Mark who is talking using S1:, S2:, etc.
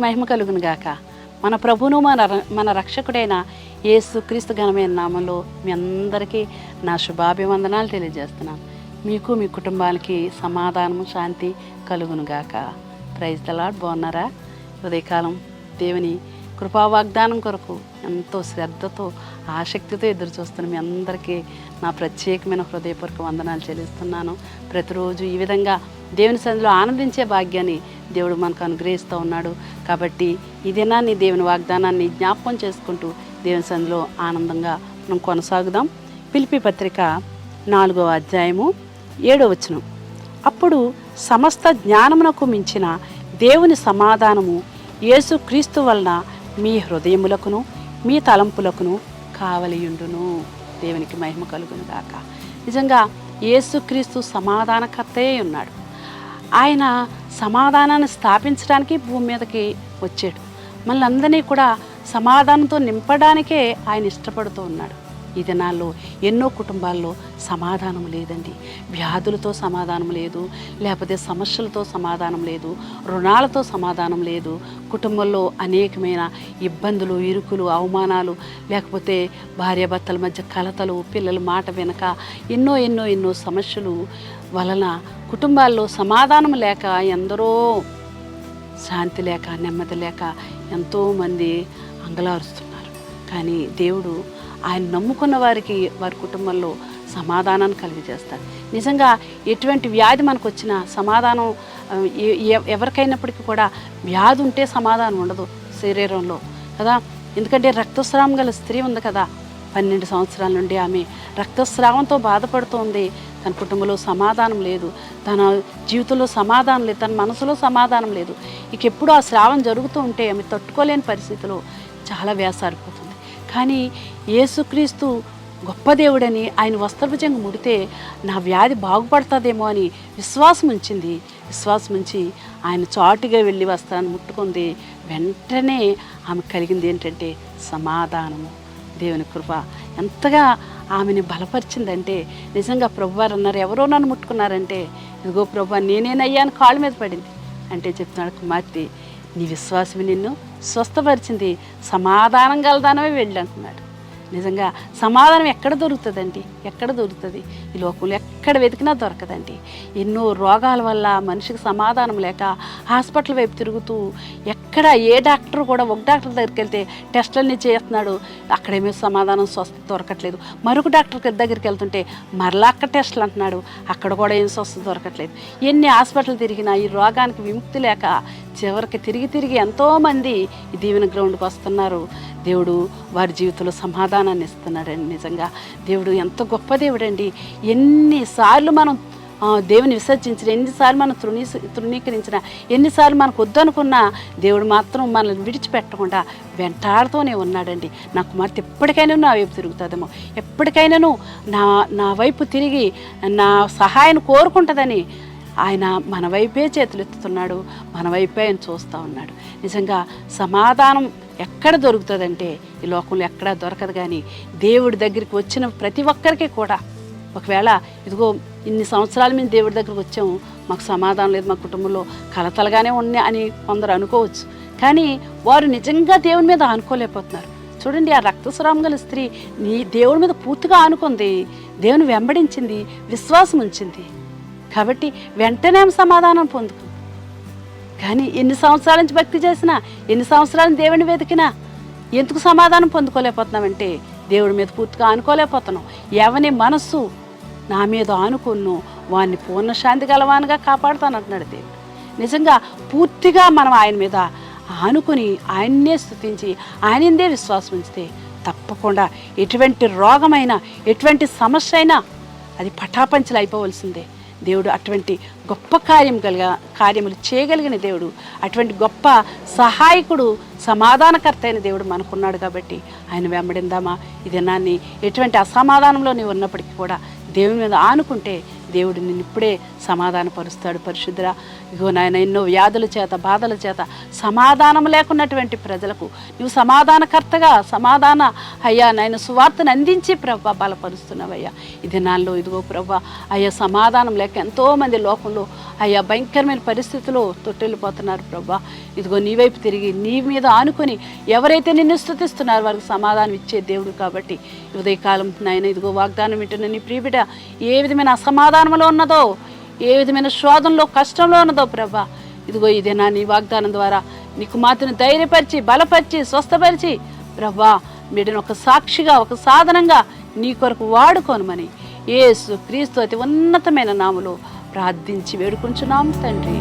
S1: మహిమ కలుగును గాక. మన ప్రభును మన ర- మన రక్షకుడైన యేసు క్రీస్తు ఘనమైన నామంలో మీ అందరికీ నా శుభాభివందనాలు తెలియజేస్తున్నాను. మీకు మీ కుటుంబానికి సమాధానము శాంతి కలుగును గాక. ప్రైజ్ తలాడ్ బాగున్నారా? ఉదయకాలం దేవుని కృపా వాగ్దానం కొరకు ఎంతో శ్రద్ధతో ఆసక్తితో ఎదురు చూస్తున్న మీ అందరికీ నా ప్రత్యేకమైన హృదయపూర్వక వందనాలు చెల్లిస్తున్నాను. ప్రతిరోజు ఈ విధంగా దేవుని సన్నిధిలో ఆనందించే భాగ్యాన్ని దేవుడు మనకు అనుగ్రహిస్తూ ఉన్నాడు. కాబట్టి ఈ దినాన్ని దేవుని వాగ్దానాన్ని జ్ఞాపకం చేసుకుంటూ దేవుని సన్నిధిలో ఆనందంగా మనం కొనసాగుదాం. పిలిపి పత్రిక నాలుగవ అధ్యాయము ఏడో వచనం. అప్పుడు సమస్త జ్ఞానమునకు మించిన దేవుని సమాధానము యేసుక్రీస్తు వలన మీ హృదయములకును మీ తలంపులకును కావలియుండును. దేవునికి మహిమ కలుగును గాక. నిజంగా యేసుక్రీస్తు సమాధానకర్తయే ఉన్నాడు. ఆయన సమాధానాన్ని స్థాపించడానికి భూమి మీదకి వచ్చాడు. మళ్ళీ అందరినీ కూడా సమాధానంతో నింపడానికే ఆయన ఇష్టపడుతూ ఉన్నాడు. ఈ దినాల్లో ఎన్నో కుటుంబాల్లో సమాధానం లేదండి. వ్యాధులతో సమాధానం లేదు లేకపోతే సమస్యలతో సమాధానం లేదు రుణాలతో సమాధానం లేదు. కుటుంబంలో అనేకమైన ఇబ్బందులు ఇరుకులు అవమానాలు లేకపోతే భార్యాభర్తల మధ్య కలతలు పిల్లల మాట వెనక ఎన్నో ఎన్నో ఎన్నో సమస్యలు వలన కుటుంబాల్లో సమాధానం లేక ఎందరో శాంతి లేక నెమ్మది లేక ఎంతోమంది అంగలారుస్తున్నారు. కానీ దేవుడు ఆయన నమ్ముకున్న వారికి వారి కుటుంబంలో సమాధానాన్ని కలిగజేస్తారు నిజంగా ఎటువంటి వ్యాధి మనకు వచ్చినా సమాధానం ఎవరికైనప్పటికీ కూడా వ్యాధి ఉంటే సమాధానం ఉండదు శరీరంలో కదా? ఎందుకంటే రక్తస్రావం గల స్త్రీ ఉంది కదా? పన్నెండు సంవత్సరాల నుండి ఆమె రక్తస్రావంతో బాధపడుతోంది. తన కుటుంబంలో సమాధానం లేదు. తన జీవితంలో సమాధానం లేదు. తన మనసులో సమాధానం లేదు. ఇక ఎప్పుడు ఆ స్రావం జరుగుతూ ఉంటే ఆమె తట్టుకోలేని పరిస్థితిలో చాలా వేసారిపోతుంది కానీ యేసుక్రీస్తు గొప్ప దేవుడని ఆయన వస్త్రభుజంగా ముడితే నా వ్యాధి బాగుపడుతుందేమో అని విశ్వాసం ఉంచింది. విశ్వాసం ఉంచి ఆయన చాటుగా వెళ్ళి వస్త్రాన్ని ముట్టుకుంది. వెంటనే ఆమె కలిగింది ఏంటంటే సమాధానము. దేవుని కృప. ఎంతగా ఆమెని బలపరిచిందంటే నిజంగా ప్రభువారు అన్నారు ఎవరో నన్ను ముట్టుకున్నారంటే ఇదిగో ప్రభు నేనేనయ్యాను కాళ్ళ మీద పడింది. అంటే చెప్తున్నాడు కుమార్తె నీ విశ్వాసమే నిన్ను స్వస్థపరిచింది. సమాధానం గలదానమే వెళ్ళి అంటున్నాడు నిజంగా సమాధానం ఎక్కడ దొరుకుతుందండి? ఎక్కడ దొరుకుతుంది? ఈ లోకంలో ఎక్కడ వెతికినా దొరకదండి. ఎన్నో రోగాల వల్ల మనిషికి సమాధానం లేక హాస్పిటల్ వైపు తిరుగుతూ ఎక్కడ ఏ డాక్టర్ కూడా ఒక డాక్టర్ దగ్గరికి వెళ్తే టెస్టులన్నీ చేస్తున్నాడు. అక్కడేమీ సమాధానం స్వస్థ దొరకట్లేదు. మరొక డాక్టర్ దగ్గరికి వెళ్తుంటే మరలా అక్కడ టెస్టులు అంటున్నాడు. అక్కడ కూడా ఏం స్వస్థ దొరకట్లేదు. ఎన్ని హాస్పిటల్ తిరిగినా ఈ రోగానికి విముక్తి లేక చివరికి తిరిగి తిరిగి ఎంతోమంది దీవెన గ్రౌండ్కి వస్తున్నారు. దేవుడు వారి జీవితంలో సమాధానాన్ని ఇస్తున్నాడండి నిజంగా. దేవుడు ఎంత గొప్ప దేవుడండి. ఎన్నిసార్లు మనం దేవుని విసర్జించిన ఎన్నిసార్లు మనం తృణీ తృణీకరించిన ఎన్నిసార్లు మనకు వద్దనుకున్నా దేవుడు మాత్రం మనల్ని విడిచిపెట్టకుండా వెంటాడుతూనే ఉన్నాడండి. నా కుమార్తె ఎప్పటికైనా నా వైపు తిరుగుతుందేమో. ఎప్పటికైనాను నా నా వైపు తిరిగి నా సహాయం కోరుకుంటుందని ఆయన మన వైపే చేతులు ఎత్తుతున్నాడు మన వైపే ఆయన చూస్తూ ఉన్నాడు. నిజంగా సమాధానం ఎక్కడ దొరుకుతుందంటే ఈ లోకంలో ఎక్కడా దొరకదు కానీ దేవుడి దగ్గరికి వచ్చిన ప్రతి ఒక్కరికి కూడా. ఒకవేళ ఇదిగో ఇన్ని సంవత్సరాలు మేము దేవుడి దగ్గరికి వచ్చాము మాకు సమాధానం లేదు మా కుటుంబంలో కలతలుగానే ఉన్నాయి అని కొందరు అనుకోవచ్చు. కానీ వారు నిజంగా దేవుని మీద ఆనుకోలేకపోతున్నారు. చూడండి ఆ రక్తస్రావం గల స్త్రీ నీ దేవుడి మీద పూర్తిగా ఆనుకుంది. దేవుని వెంబడించింది విశ్వాసం ఉంచింది. కాబట్టి వెంటనే సమాధానం పొందుకుంది కానీ ఎన్ని సంవత్సరాల నుంచి భక్తి చేసినా ఎన్ని సంవత్సరాలు దేవుని వెతికినా ఎందుకు సమాధానం పొందుకోలేకపోతున్నామంటే దేవుడి మీద పూర్తిగా ఆనుకోలేకపోతున్నాం. ఎవని మనస్సు నా మీద ఆనుకున్ను వాడిని పూర్ణ శాంతి కాపాడుతాను అంటున్నాడు దేవుడు. నిజంగా పూర్తిగా మనం ఆయన మీద ఆనుకుని ఆయన్నే స్థుతించి ఆయనందే విశ్వాసం ఉంచితే తప్పకుండా ఎటువంటి రోగమైనా ఎటువంటి సమస్య అయినా అది పటాపంచలు అయిపోవలసిందే. దేవుడు అటువంటి గొప్ప కార్యం కలిగ కార్యములు చేయగలిగిన దేవుడు అటువంటి గొప్ప సహాయకుడు సమాధానకర్త అయిన దేవుడు మనకున్నాడు కాబట్టి ఆయన వెంబడిందామా? ఈ దినాన్ని ఎటువంటి అసమాధానంలో నీవు ఉన్నప్పటికీ కూడా దేవుని మీద ఆనుకుంటే దేవుడు నిన్ను ఇప్పుడే సమాధానపరుస్తాడు పరిశుద్ధురా ఇగో నాయన ఎన్నో వ్యాధుల చేత బాధల చేత సమాధానం లేకున్నటువంటి ప్రజలకు నువ్వు సమాధానకర్తగా సమాధాన అయ్యా నాయన సువార్తను అందించి ప్రభా బలపరుస్తున్నావయ్యా. ఈ దినాల్లో ఇదిగో ప్రభా అయ్యా సమాధానం లేక ఎంతోమంది లోకంలో అయ్యా భయంకరమైన పరిస్థితిలో తొట్టెళ్ళిపోతున్నారు ప్రభా. ఇదిగో నీ వైపు తిరిగి నీ మీద ఆనుకొని ఎవరైతే నిన్ను స్థుతిస్తున్నారో వారికి సమాధానం ఇచ్చే దేవుడు కాబట్టి ఉదయకాలం నాయన ఇదిగో వాగ్దానం వింటున్న నీ ప్రియబిడ ఏ విధమైన అసమాధానంలో ఉన్నదో ఏ విధమైన శోధనలో కష్టంలో ఉన్నదో ప్రభా. ఇదిగో ఇదే నా నీ వాగ్దానం ద్వారా నీకు మాత్రం ధైర్యపరిచి బలపరిచి స్వస్థపరిచి ప్రభా బిడ్డను ఒక సాక్షిగా ఒక సాధనంగా నీ కొరకు వాడుకోనుమని ఏసు క్రీస్తు అతి ఉన్నతమైన నామలు ప్రార్థించి వేడుకుంటున్నాం తండ్రి.